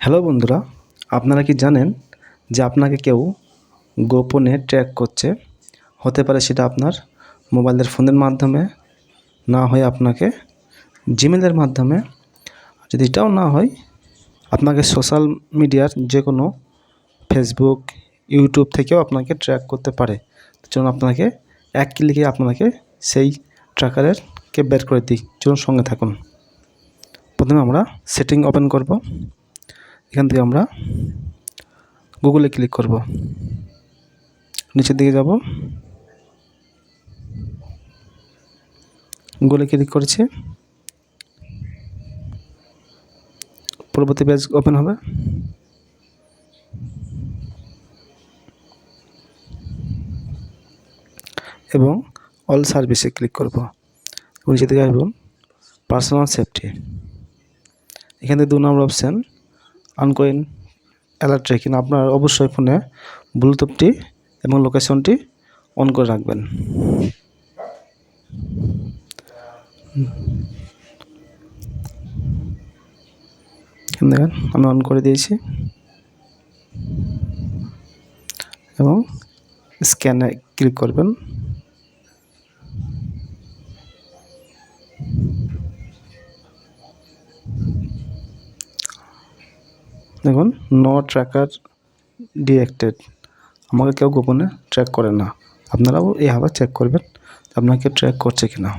Hello বন্ধুরা, আপনারা কি জানেন যে আপনাকে কেউ গোপনে ট্র্যাক করছে? হতে পারে সেটা আপনার মোবাইলের ফোনের মাধ্যমে, না হয় আপনাকে জিমেলের মাধ্যমে। যদি এটাও না হয়, আপনাকে সোশ্যাল মিডিয়ার যে কোনো ফেসবুক, ইউটিউব থেকেও আপনাকে ট্র্যাক করতে পারে। চলুন আপনাকে এক ক্লিকে আপনাকে সেই ট্র্যাকারের কে বের করে দিই। চলুন সঙ্গে থাকুন। প্রথমে আমরা সেটিং ওপেন করব। এখান থেকে আমরা গুগলে ক্লিক করব। নিচের দিকে যাব। গুগলে ক্লিক করেছি। পরবর্তী পেজ ওপেন হবে। এবং অল সার্ভিসে ক্লিক করব। নিচে দিকে আসব। পার্সোনাল সেফটি এখান দু নম্বর অপশান আনকোয়েন অ্যালার্ট রেখে আপনার অবশ্যই ফোনে ব্লুটুথটি এবং লোকেশনটি অন করে রাখবেন। দেখেন, আমি অন করে দিয়েছি। এবং স্ক্যানে ক্লিক করবেন। দেখুন নো ট্র্যাকার ডিএক্টেড আমাকে কেউ গোপনে ট্র্যাক করে না। আপনারাও এইভাবে চেক করবেন আপনাকে ট্র্যাক করছে কি না